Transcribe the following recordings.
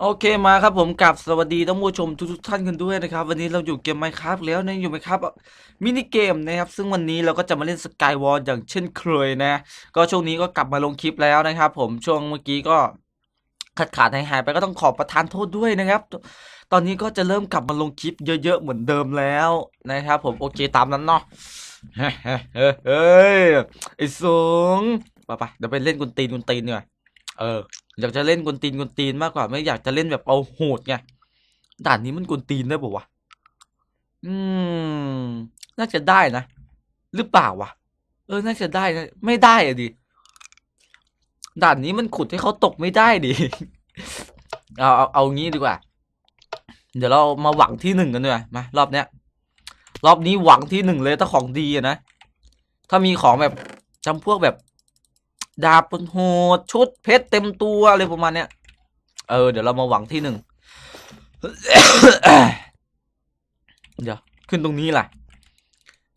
โอเคมาครับผมกับสวัสดีท่านผู้ชมทุกๆท่านกันด้วยนะครับ วันนี้เราอยู่เกมไมครับแล้วนะอยู่ไมครับมินิเกมนะครับ ซึ่งวันนี้เราก็จะมาเล่นสกายวอลอย่างเช่นเคยนะ ก็ช่วงนี้ก็กลับมาลงคลิปแล้วนะครับ ผมช่วงเมื่อกี้ก็ขาดขาดหายหายไปก็ต้องขอประทานโทษด้วยนะครับ ตอนนี้ก็จะเริ่มกลับมาลงคลิปเยอะๆเหมือนเดิมแล้วนะครับ ผมโอเคตามนั้นเนาะเฮ้ยไอ้สงไปไปเดี๋ยวไปเล่นกุนตีนกุนตีนเนี่ย เออ อยากจะเล่นกุนตีนกุนตีนมากกว่า ไม่อยากจะเล่นแบบเอาโหดไงด่านนี้มันกุนตีนได้ปะวะอืม น่าจะได้นะหรือเปล่าวะเออ น่าจะได้นะไม่ได้อะดิด่านนี้มันขุดให้เขาตกไม่ได้ดิเอาเอาเอางี้ดีกว่า เดี๋ยวเรามาหวังที่หนึ่งกันด้วยมารอบเนี้ยรอบนี้หวังที่หนึ่งเลยถ้าของดีนะถ้ามีของแบบจำพวกแบบ ดาบปนโหดชุดเพชรเต็มตัวอะไรประมาณเนี้ย เออ เดี๋ยวเรามาหวังที่หนึ่งเดี๋ยว ขึ้นตรงนี้แหละ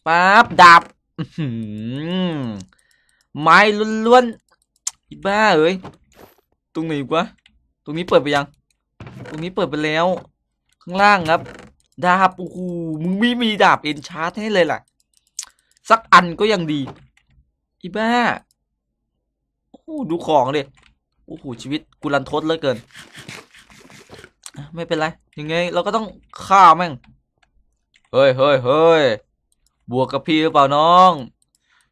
ปั๊บดาบไม้ล้วนๆอีบ้าเอ้ยตรงไหนอีกวะตรงนี้เปิดไปยัง ตรงนี้เปิดไปแล้ว ข้างล่างครับ ดาบโอ้โหมึงไม่มีดาบเอ็นชาร์ตให้เลยล่ะสักอันก็ยังดี อีบ้า ดูของดิโอ้โหชีวิตกูรันทดเหลือเกิน ไม่เป็นไรยังไงเราก็ต้องฆ่าแม่งเฮ้ยเฮ้ยเฮ้ยบวกกับพี่หรือเปล่าน้อง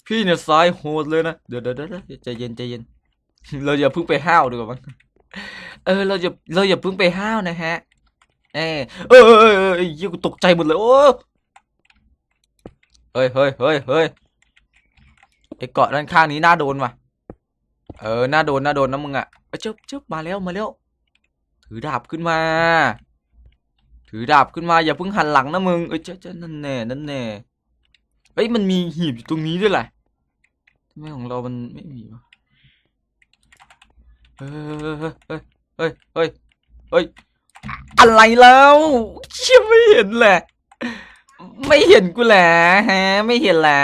พี่เนี่ยสายโหดเลยนะเดี๋ยวเดี๋ยวเดี๋ยวใจเย็นใจเย็น เราอย่าเพิ่งไปห้าวดีกว่ามั้งเออเราอย่าเราอย่าเพิ่งไปห้าวนะฮะ เออเออเออเออเออเหี้ยกูตกใจหมดเลยโอ้เฮ้ยเฮ้ยเฮ้ยเฮ้ยไอเกาะด้านข้างนี้น่าโดนว่ะ เออหน่าโดนหน่าโดนนะมึงอะเอ้ยเจ๊บเจ๊บมาแล้วมาแล้วถือดาบขึ้นมา ถือดาบขึ้นมาอย่าเพิ่งหันหลังนะมึงเอ้ยเจ๊บเจ๊บนั่นแน่นั่นแน่เฮ้ยมันมีหีบอยู่ตรงนี้ด้วยแหละทำไมของเรามันไม่มีวะเฮ้ยเฮ้ยเฮ้ยเฮ้ยเฮ้ยอะไรแล้วเชี่ยไม่เห็นแหละ ไม่เห็นกูแหละฮะไม่เห็นแหละ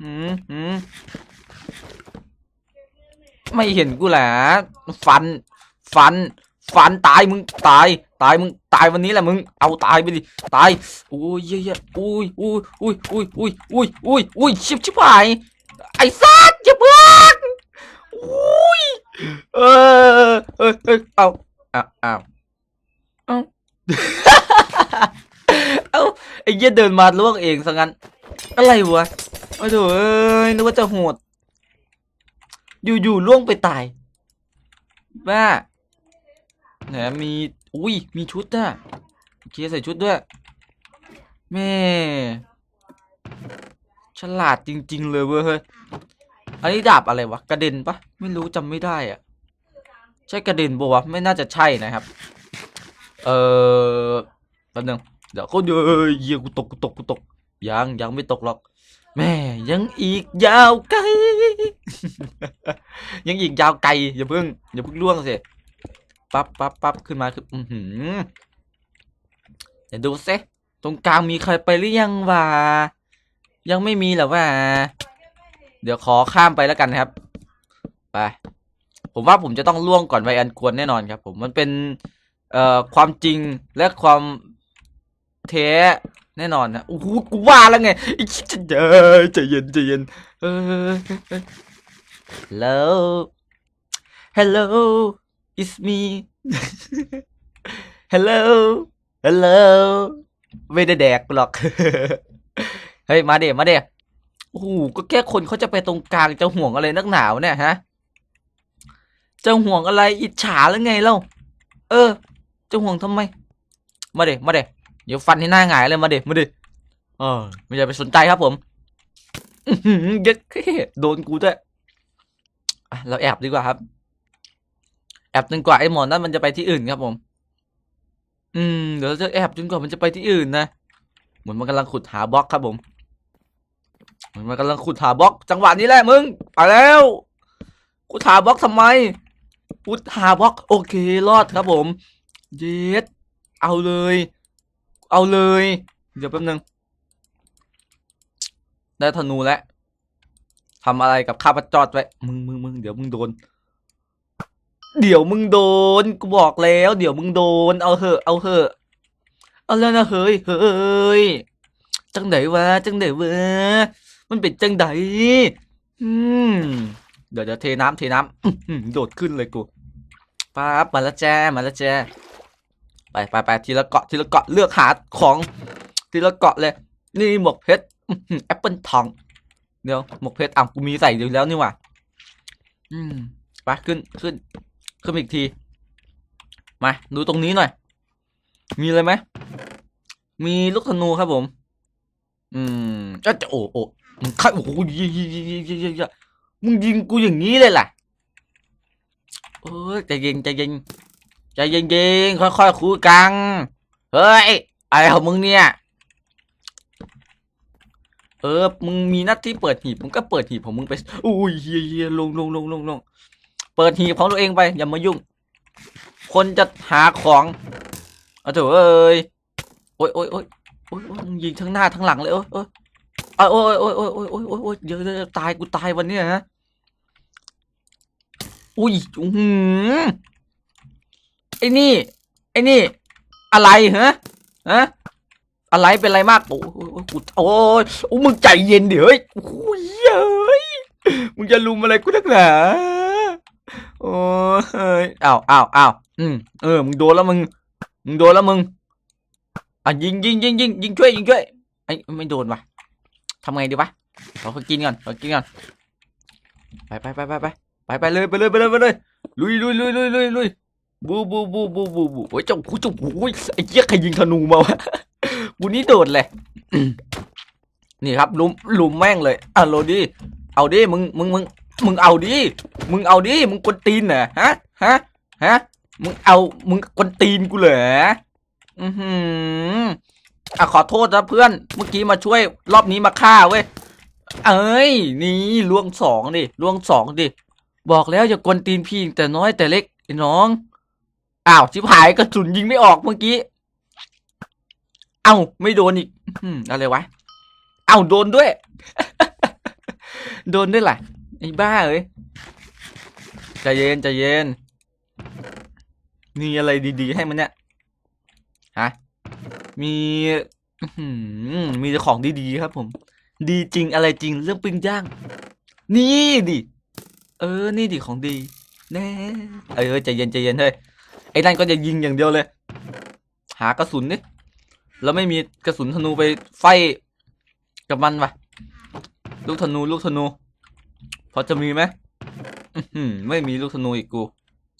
หืมหืม ไม่เห็นกูแหละฟัน ฟัน ฟันตายมึงตาย ตายมึงตายวันนี้แหละมึงเอาตายไปดิตายโอ้ยเหี้ยๆอุ้ยอุ้ยอุ้ยอุ้ยอุ้ยอุ้ยอุ้ยอุ้ยชิบชิบหายไอ้สัตว์อย่าเพิ่งอุ้ยเออเออเออเอาอ้าวอ้าเอ้าเอ้าไอ้เหี้ยเดินมาล่วงเองซะงั้นอะไรวะโอ้โถเอ้ยนึกว่าจะโหด อยู่ๆล่วงไปตายบ้าแหนมี อุ้ย มีชุดอะโอเคใส่ชุดด้วย แม่ ฉลาดจริง ๆ เลยเว้ยเฮ้ย อันนี้ดาบอะไรวะ กระเด็นปะ ไม่รู้จำไม่ได้อะใช่กระเด็นปะวะ ไม่น่าจะใช่นะครับ เออแป๊บนึง เดี๋ยวเขาเดี๋ยวเยี่ยกูตกกูตกกูตก ยังยังไม่ตกหรอก แม่ยังอีกยาวไกล ยังอีกยาวไกลอย่าเพิ่งอย่าเพิ่งล่วงสิปั๊บปั๊บปั๊บขึ้นมาคืออือหือเดี๋ยวดูซิตรงกลางมีใครไปหรือยังวะยังไม่มีหรอวะเดี๋ยวขอข้ามไปแล้วกันครับไปผมว่าผมจะต้องล่วงก่อนไวอันควรแน่นอนครับ ผมมันเป็นเอ่อความจริงและความแท้แน่นอนนะโอ้โหกูว่าแล้วไงไอ้คิดจเย็นใจเย็นใจเย็นเออ hello hello it's me hello hello ไม่ได้แดกหรอก เฮ้ย มาเดมาเดโอ้โหก็แค่คนเขาจะไปตรงกลางจะห่วงอะไรนักหนาวเนี่ยฮะจะห่วงอะไรอิจฉาหรือไงเล่า เออ จะห่วงทำไม มาเดมาเดเดี๋ยวฟันที่หน้าหงายเลยมาเดมาเดเออไม่อยากไปสนใจครับผมเยัดแค่โดนกูด้วยอะ เราแอบดีกว่าครับ แอบจนกว่าไอ้หมอนั่นมันจะไปที่อื่นครับผม อืมเดี๋ยวเราจะแอบจนกว่ามันจะไปที่อื่นนะเหมือนมันกำลังขุดหาบล็อกครับผมเหมือนมันกำลังขุดหาบล็อก จังหวะนี้แหละมึงไปแล้วขุดหาบล็อกทำไมขุดหาบล็อก โอเครอดครับผม เย็ดเอาเลย เอาเลย เดี๋ยวแป๊บนึง ได้ธนูแล้ว ทำอะไรกับข้าพเจอดไว้ มึงมึงมึงเดี๋ยวมึงโดน เดี๋ยวมึงโดน กูบอกแล้ว เดี๋ยวมึงโดน เอาเหอะ เอาเหอะ เอาแล้วนะเฮ้ย เฮ้ย จังไหนวะ จังไหนวะ มันเป็นจังไหนอืมเดี๋ยวเดี๋ยวเทน้ำเทน้ำโดดขึ้นเลยกูป๊าบมาแล้วแจมาแล้วแจ้ไปไปไปทีละเกาะทีละเกาะเลือกหาของทีละเกาะเลย นี่หมวกเพชรแอปเปิลทอง เดี๋ยวหมวกเพชรอะกูมีใส่อยู่แล้วนี่หว่าอืมไปขึ้นขึ้น ขึ้นมาอีกที มา ดูตรงนี้หน่อย มีอะไรไหมมีลูกธนูครับผม อืมเอ้ยจะโอ้โอ้มึงฆ่าโอ้โหยิงยิงยิงยิงยิงยิงยิงมึงยิงกูอย่างนี้เลยล่ะเอ้ยใจเย็นใจเย็นใจเย็นเย็นค่อยๆคุยกันเฮ้ยอะไรของมึงเนี่ย เออ มึงมีหน้าที่เปิดหีบมึงก็เปิดหีบของมึงไปอุ้ยเฮียเฮียลงลงลงลงลงเปิดหีบของตัวเองไป อย่ามายุ่ง คนจะหาของเอาเถอะเอ้ยโอ้ยโอ้ยโอ้ยโอ้ยยมึงยิงทั้งหน้าทั้งหลังเลยโอ้ยโอ้ยโอ้ยโอ้ยโอ้ยโอ้ยโอ้ยโอ้ยโอ้ยเดี๋ยวเดี๋ยวเดี๋ยวตายกูตายวันนี้ยฮะอุ้ยอื้อหือไอ้นี่ไอ้นี่ อะไรฮะฮะ อะไรเป็นไรมากโอ้ยโอ้ยโอ้ยกูโอ้ยโอ้มึงใจเย็นเดี๋ยวเฮ้ยโอ้ยเฮ้ยมึงจะลุมอะไรกูนักหนาโอ้ยอ้าวอ้าวอ้าวอืมเออมึงโดนแล้วมึงมึงโดนแล้วมึงอะยิงยิงยิงยิงยิงช่วยยิงช่วยไอ้ยไม่โดนว่ะทำไงดีวะเราไปกินก่อนเรากินก่อนไปไปไปไปไปไปไปเลยไปเลยไปเลยไปเลยลุยลุยลุยลุยลุยลุยบูบูบูบูบูบูโอ้ยเจ้ากูเจ้าโอ้ยไอ้เจี๊ยใครยิงธนูมาวะ กูนี่โดดเลย นี่ครับลุมลุมแม่งเลยอะโรดี้เอาดิมึงมึงมึงมึงเอาดิมึงเอาดิมึงกวนตีนเหรอฮะฮะฮะมึงเอามึงกวนตีนกูเหรออือหืออะขอโทษนะเพื่อน เมื่อกี้มาช่วยรอบนี้มาฆ่าเว้ยเอ้ยนี่ล่วงสองดิล่วงสองดิบอกแล้วอย่ากวนตีนพี่แต่น้อยแต่เล็กไอ้น้องอ้าวชิบหายกระสุนยิงไม่ออกเมื่อกี้ เอ้าไม่โดนอีกอะไรวะ เอ้าโดนด้วย โดนด้วยแหละไอ้บ้าเอ้ยใจเย็นใจเย็นมีอะไรดีๆให้มันเนี่ยฮะมีมีแต่ของดีๆครับผม ดีจริงอะไรจริงเรื่องปิ้งย่าง นี่ดิเออ นี่ดิของดีแน่เออใจเย็นใจเย็นเฮ้ยไอ้นั่นก็จะยิงอย่างเดียวเลย หากระสุนนี่ แล้วไม่มีกระสุนธนูไปไฟกับมันวะลูกธนูลูกธนู พอจะมีไหมไม่มีลูกธนูอีกกู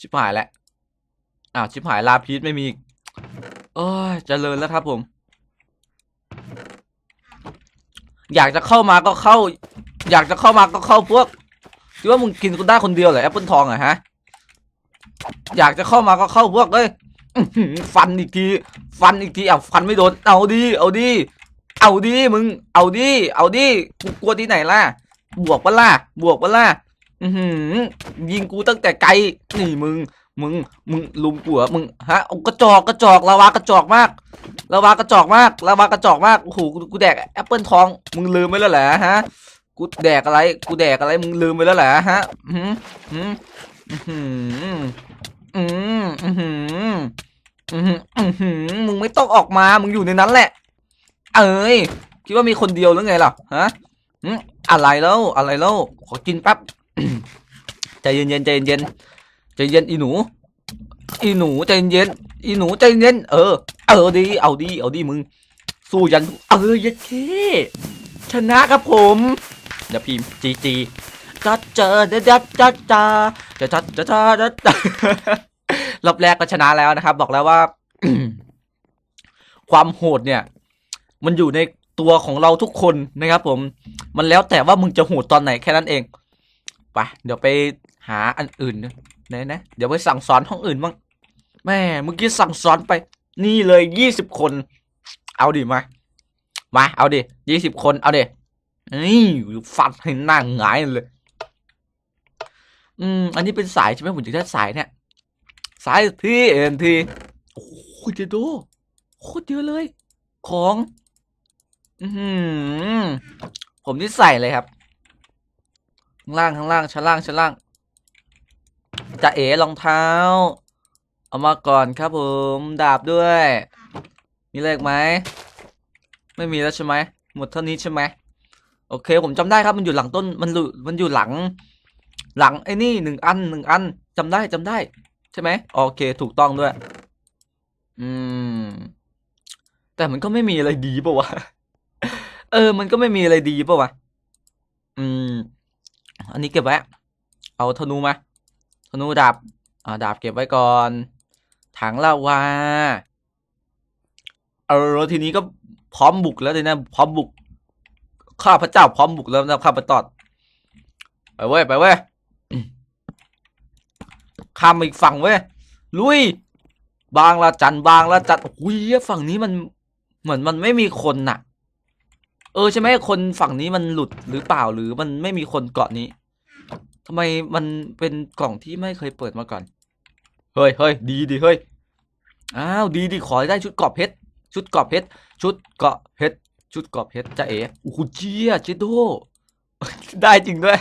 ชิบหายแล้วอ้าวชิบหายลาพีชไม่มีอีกโอ้ยเจริญแล้วครับผม อยากจะเข้ามาก็เข้า อยากจะเข้ามาก็เข้าพวกคิดว่ามึงกินกูได้คนเดียวเหรอแอปเปิลทองเหรอฮะ อยากจะเข้ามาก็เข้าพวกเลยอื้อหือ ฟันอีกที ฟันอีกทีเอาฟันไม่โดน เอาดิเอาดิเอาดิมึง เอาดิเอาดิกูกลัวที่ไหนล่ะ บวกปะล่ะ บวกปะล่ะอือหือยิงกูตั้งแต่ไกล นี่มึง มึง มึงลุมกูเหรอมึง ฮะกระจอก กระจอกลาวากระจอกมากลาวากระจอกมากลาวากระจอกมาก โอ้โห กูแดกแอปเปิลทอง มึงลืมไปแล้วเหรอฮะ กูแดกอะไร กูแดกอะไร มึงลืมไปแล้วเหรอฮะ อืมอืมอืม อืมอืมอืมอืมอืมอืมมึงไม่ต้องออกมา มึงอยู่ในนั้นแหละ เอ้ย คิดว่ามีคนเดียวหรือไงล่ะ ฮะอืมอะไรแล้วอะไรแล้วขอกินแป๊บใจเย็นๆใจเย็นๆใจเย็นอีหนู อีหนูใจเย็นอีหนูใจเย็นเออ เออดี เอาดี เอาดีมึง สู้ยัน เออเยัดเคชนะครับผมเดี๋ยวพิมจีจี จัดเจอเด็ดจัดจัดจ้าจัดจัดจัดจัดจัดรอบแรกก็ชนะแล้วนะครับ บอกแล้วว่า ความโหดเนี่ย มันอยู่ในตัวของเราทุกคนนะครับ ผม มันแล้วแต่ว่ามึงจะโหดตอนไหนแค่นั้นเองไปเดี๋ยวไปหาอันอื่นนะนนะเดี๋ยวไปสั่งสอนห้องอื่นบ้างแม่เมื่อกี้สั่งสอนไป นี่เลยยี่สิบคน เอาดิมา มา เอาดิยี่สิบคน เอาดินี่ฟัดให้หน้าหงายเลย อืม อันนี้เป็นสายใช่ไหมผมจะได้สายเนี่ย สายที่เอ็นทีโอ้โหเจโดโคตรเยอะเลย ของ อือหือผมนี่ใส่เลยครับข้างล่างข้างล่างชั้นล่างชั้นล่างจะเอ๋รองเท้า เอามาก่อนครับผม ดาบด้วย มีเลขไหม ไม่มีแล้วใช่ไหมหมดเท่านี้ใช่ไหมโอเค ผมจำได้ครับมันอยู่หลังต้นมันอยู่มันอยู่หลัง หลังไอ้นี่หนึ่งอันหนึ่งอันจำได้จำได้ ใช่ไหมโอเคถูกต้องด้วย อืม แต่มันก็ไม่มีอะไรดีป่าวะเออ มันก็ไม่มีอะไรดีป่าวะอืม อันนี้เก็บไว้ เอาธนูมา ธนูดาบ อ่า ดาบเก็บไว้ก่อน ถังลาวา เออ ทีนี้ก็พร้อมบุกแล้วเลยนะ พร้อมบุก ข้าพระเจ้าพร้อมบุกแล้วนะข้าพระตอด ไปเว้ย ไปเว้ย ข้ามมาอีกฝั่งเว้ยลุย บางละจันบางละจันอุ้ยฝั่งนี้มันเหมือนมันไม่มีคนน่ะ เออใช่ไหมคนฝั่งนี้มันหลุดหรือเปล่าหรือมันไม่มีคนเกาะนี้ทำไมมันเป็นกล่องที่ไม่เคยเปิดมาก่อน เฮ้ยเฮ้ยดีดีเฮ้ยอ้าวดีดีขอได้ชุดเกราะเพชรชุดเกราะเพชรชุดเกาะเพชรชุดเกราะเพชรจะเอ๋โอ้โหเจี๊ยเจโดได้จริงด้วย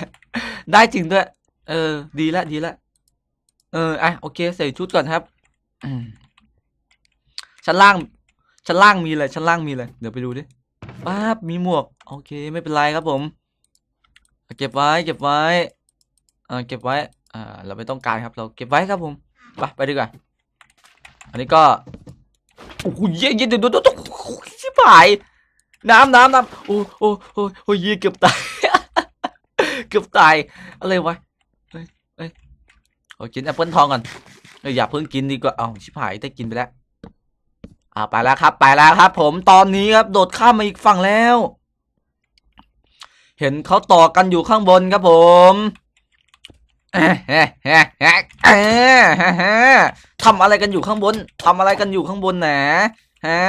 ได้จริงด้วย เออ ดีละดีละ เอออะโอเคใส่ชุดก่อนครับชั้นล่าง ชั้นล่างมีเลยชั้นล่างมีเลยเดี๋ยวไปดูดิป๊าบมีหมวก โอเค ไม่เป็นไรครับผมเก็บไว้เก็บไว้อ่าเก็บไว้อ่าเราไม่ต้องการครับ เราเก็บไว้ครับผมไปไปดีกว่าอันนี้ก็โอ้โหเยี่ยเยี่ยเดี๋ยวเดี๋ยวเดี๋ยวชิบหายน้ำน้ำน้ำโอ้โอ้โอ้โอ้เยี่ยเกือบตายเกือบตายอะไรวะ เอากินแอปเปิลทองก่อนเอ้ยอย่าเพิ่งกินดีกว่าเอาชิบหายได้กินไปแล้วอ่าไปแล้วครับ ไปแล้วครับ ผมตอนนี้ครับ โดดข้ามมาอีกฝั่งแล้ว เห็นเขาต่อกันอยู่ข้างบนครับผมเอ๊ะเอ๊ะเอ๊ะเอ๊ะเอ๊ะเอ๊ะเอ๊ะทำอะไรกันอยู่ข้างบนทำอะไรกันอยู่ข้างบนนะฮะ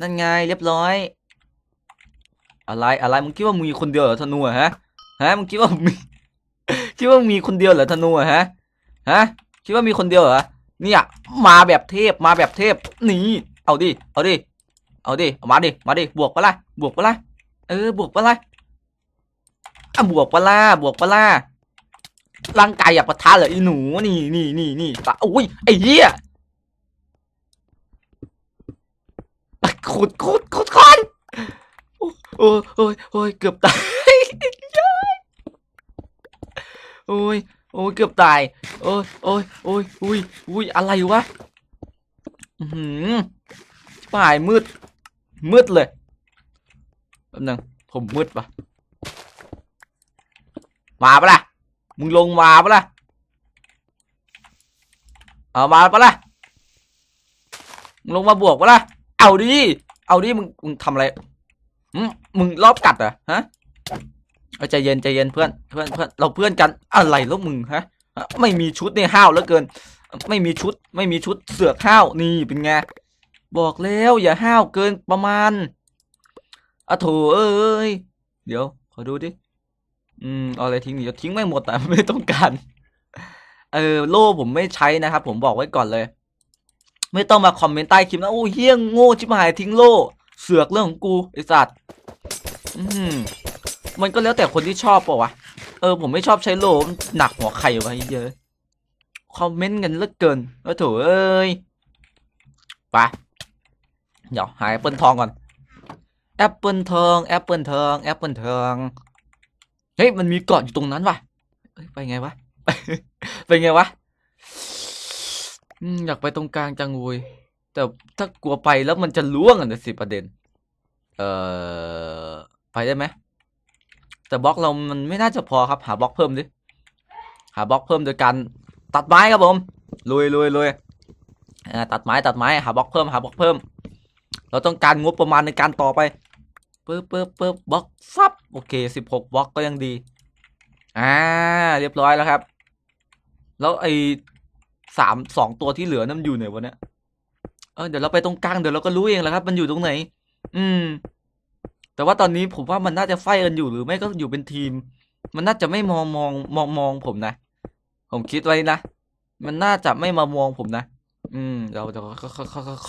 นั่นไงเรียบร้อย อะไรอะไรมึงคิดว่ามึงมีคนเดียวเหรอธนูฮะฮะมึงคิดว่ามีคิดว่ามีคนเดียวเหรอธนูฮะ ฮะคิดว่ามีคนเดียวเหรอเนี่ยมาแบบเทพมาแบบเทพนี่เอาดิเอาดิเอาดิเอามาดิมาดิบวกปะล่ะบวกปะล่ะเออบวกปะล่ะอะบวกปะล่ะบวกปะล่ะร่างกายอยากปะทะเหรอไอ้หนูนี่นี่นี่นี่ตาอุ้ยไอ้เหี้ยขุดขุดขุดคอนโอ้ยโอ้ยโอ้ยเกือบตายโอ้ย โอ้ยเกือบตาย โอ้ยโอ้ยโอ้ยอุ้ยอุ้ยอะไรวะอือหือป่ายมืด มืดเลยแป๊บนึงผมมืดปะมาปะล่ะ มึงลงมาปะล่ะ เอามาปะล่ะ มึงลงมาบวกปะล่ะ เอาดิ เอาดิ มึง มึงทำอะไรมึงรอบกัดเหรอฮะ ใจเย็นใจเย็นเพื่อนเพื่อนเพื่อนเราเพื่อนกันอะไรแล้วมึงฮะไม่มีชุดนี่ห้าวเหลือเกิน ไม่มีชุดไม่มีชุดเสือกห้าวนี่เป็นไงบอกแล้วอย่าห้าวเกินประมาณอะโถเอ้ยเดี๋ยวขอดูดิอืมเอาอะไรทิ้งเดี๋ยวทิ้งไม่หมดแต่ไม่ต้องการเออโล่ผมไม่ใช้นะครับ ผมบอกไว้ก่อนเลย ไม่ต้องมาคอมเมนต์ใต้คลิปนะโอ้เฮี้ยงโง่ชิบหายทิ้งโล่เสือกเรื่องของกูไอสัตว์อืม มันก็แล้วแต่คนที่ชอบเปล่าวะ เออผมไม่ชอบใช้โลมหนักหัวไข่ไว้เยอะ คอมเมนต์กันเลือเกินเออโถเอ้ย ไป เดี๋ยวหาแอปเปิลทองก่อน แอปเปิลทอง แอปเปิลทอง แอปเปิลทอง เฮ้ยมันมีเกาะอยู่ตรงนั้นว่ะไปไงวะ ไปไงวะอยากไปตรงกลางจังเว้ยแต่ถ้ากลัวไปแล้วมันจะล่วงอะนะสิประเด็น เอ่อ ไปได้ไหม แต่บล็อกเรามันไม่น่าจะพอครับ หาบล็อกเพิ่มดิ หาบล็อกเพิ่มโดยการตัดไม้ครับผมลุยลุยลุยตัดไม้ตัดไม้หาบล็อกเพิ่มหาบล็อกเพิ่ม เราต้องการงบประมาณในการต่อไปปึ๊บปึ๊บปึ๊บบล็อกฟับโอเคสิบหกบล็อกก็ยังดีอ่าเรียบร้อยแล้วครับ แล้วไอ้สามสองตัวที่เหลือนั่นมันอยู่ไหนวะเนี่ยเออเดี๋ยวเราไปตรงกลางเดี๋ยวเราก็รู้เองแหละครับ มันอยู่ตรงไหน อืม แต่ว่าตอนนี้ผมว่ามันน่าจะไฟกันอยู่หรือไม่ก็อยู่เป็นทีม มันน่าจะไม่มองมองมองมองผมนะ ผมคิดไว้นะ มันน่าจะไม่มามองผมนะ อืมเราจะ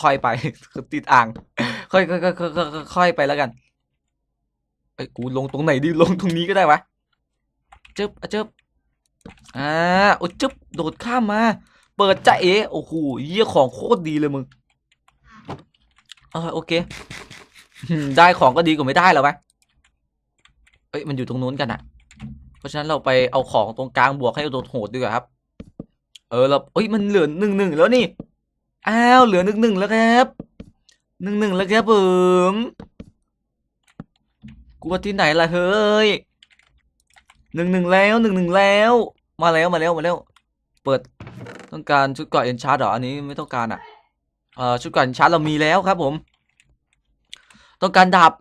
ค่อยไปติดอ่าง ค่อยๆค่อยๆไปแล้วกันเอ้กูลงตรงไหนดีลงตรงนี้ก็ได้วะเจิบอะเจิบอ่าโอ้จึ๊บโดดข้ามมา เปิดใจเอโอ้โหเยี่ยของโคตรดีเลยมึงเออโอเค ได้ของก็ดีกว่าไม่ได้แล้วไหมเอ้ยมันอยู่ตรงนู้นกันอะเพราะฉะนั้นเราไปเอาของตรงกลางบวกให้โดดโหดดีกว่าครับ เออเราเอ้ยมันเหลือหนึ่งหนึ่งแล้วนี่ อ้าวเหลือหนึ่งหนึ่งแล้วครับหนึ่งหนึ่งแล้วครับผมกลัวที่ไหนล่ะเฮ้ยหนึ่งหนึ่งแล้วหนึ่งหนึ่งแล้ว มาแล้วมาแล้วมาแล้ว เปิดต้องการชุดเกราะเอ็นชาร์ดเหรออันนี้ไม่ต้องการอะเอ่อชุดเกราะเอ็นชาร์ดเรามีแล้วครับผม ต้องการดาบ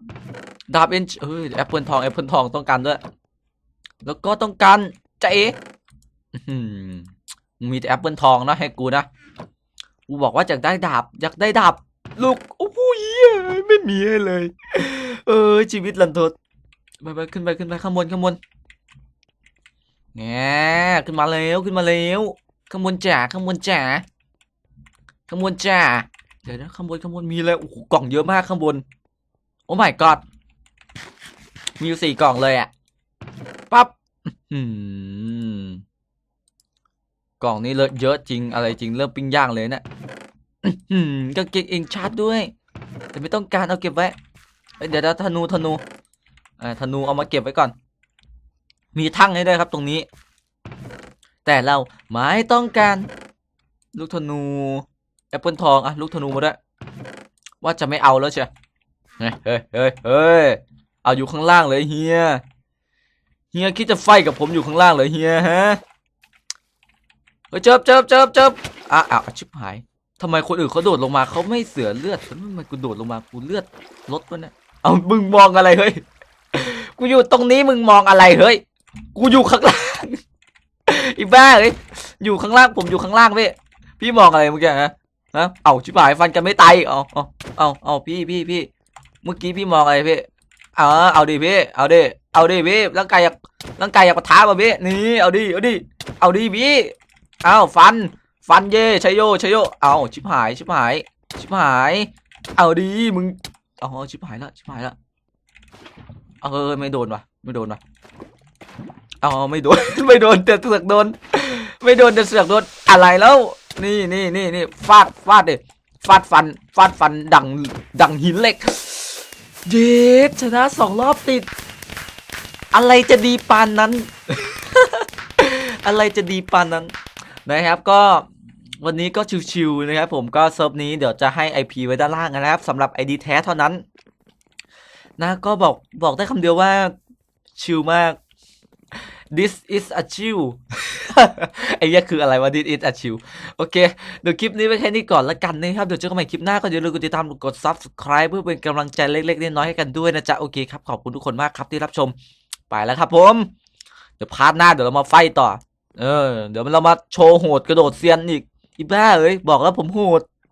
ดาบเอ็นเฮ้ยแอปเปิลทองแอปเปิลทองต้องการด้วย แล้วก็ต้องการจะเอืมีแต่แอปเปิลทองนะให้กูนะ กูบอกว่าอยากได้ดาบ อยากได้ดาบ ลูก โอ้โหเหี้ยไม่มีให้เลย เออ ชีวิตลันทดไปไปขึ้นไปขึ้นไปข้างบนข้างบนแง่ขึ้นมาแล้วขึ้นมาแล้วข้างบนจ๋าข้างบนจ๋าข้างบนจ๋าเดี๋ยวนะข้างบนข้างบนมีอะไรโอ้โหกล่องเยอะมากข้างบน โอ้ my god มีอยู่สี่กล่องเลยอะปั๊บกล่องนี้เลอะเยอะจริงอะไรจริงเริ่มปิ้งย่างเลยเนะอื้อหือกางเกงเองชาร์จด้วย แต่ไม่ต้องการเอาเก็บไว้เเดี๋ยวเดี๋ยวธนูธนูธนูเอามาเก็บไว้ก่อน มีทั้งให้ด้วยครับตรงนี้ แต่เราไม่ต้องการ ลูกธนูแอปเปิลทองอะลูกธนูมาด้วยว่าจะไม่เอาแล้วเชียว เฮ้ยเฮ้ยเฮ้ยเอาอยู่ข้างล่างเลยเฮียเฮียคิดจะไฟกับผมอยู่ข้างล่างเลยเฮียฮะเฮ้ยเจิบเจิบเจิบเจิบอะอะชิบหายทำไมคนอื่นเขาโดดลงมาเขาไม่เสือเลือดทำไมกูโดดลงมากูเลือดลดวะเนี่ยเอามึงมองอะไรเฮ้ยกูอยู่ตรงนี้มึงมองอะไรเฮ้ยกูอยู่ข้างล่างอีบ้าเอ้ยอยู่ข้างล่างผมอยู่ข้างล่างพี่พี่มองอะไรเมื่อกี้ฮะฮะเอาชิบหายฟันกันไม่ตายอีกเอาเอาเอาเอาพี่พี่พี่ เมื่อกี้พี่มองอะไรพี่เออเอาดิพี่ เอาดิ เอาดิพี่ ร่างกายอยาก ร่างกายอยากปะทะป่ะพี่ นี่ เอาดิ เอาดิ เอาดิพี่ เอาฟัน ฟันเย่ชัยโยชัยโย เอาชิบหาย ชิบหาย ชิบหาย เอาดิมึงเอาชิบหายละชิบหายละเออไม่โดนว่ะไม่โดนว่ะอ๋อไม่โดน ไม่โดนแต่เสือกโดน ไม่โดนแต่เสือกโดน อะไรแล้ว นี่นี่นี่นี่ฟาด ฟาดเด็ ฟาดฟัน ฟาดฟันดังดังหินเหล็ก เย็ดชนะสองรอบติด อะไรจะดีปานนั้น อะไรจะดีปานนั้น นะครับก็วันนี้ก็ชิวๆนะครับผมก็เซิร์ฟนี้เดี๋ยวจะให้ IP ไว้ด้านล่างนะครับสำหรับ ID แท้เท่านั้น นะก็บอกบอกได้คำเดียวว่าชิลมาก this is a chill ไอ้เหี้ยคืออะไรวะ this is a chill โอเค เดี๋ยวคลิปนี้ไว้แค่นี้ก่อนละกันนะครับ เดี๋ยวเจอกันใหม่คลิปหน้าก็อย่าลืมกดติดตามกด subscribe เพื่อเป็นกำลังใจเล็กๆน้อยๆให้กันด้วยนะจ๊ะ โอเคครับ ขอบคุณทุกคนมากครับที่รับชม ไปแล้วครับผม เดี๋ยวพาร์ทหน้าเดี๋ยวเรามาไฟต่อ เออ เดี๋ยวเรามาโชว์โหดกระโดดเซียนอีก อีบ้าเอ้ย บอกแล้วผมโหด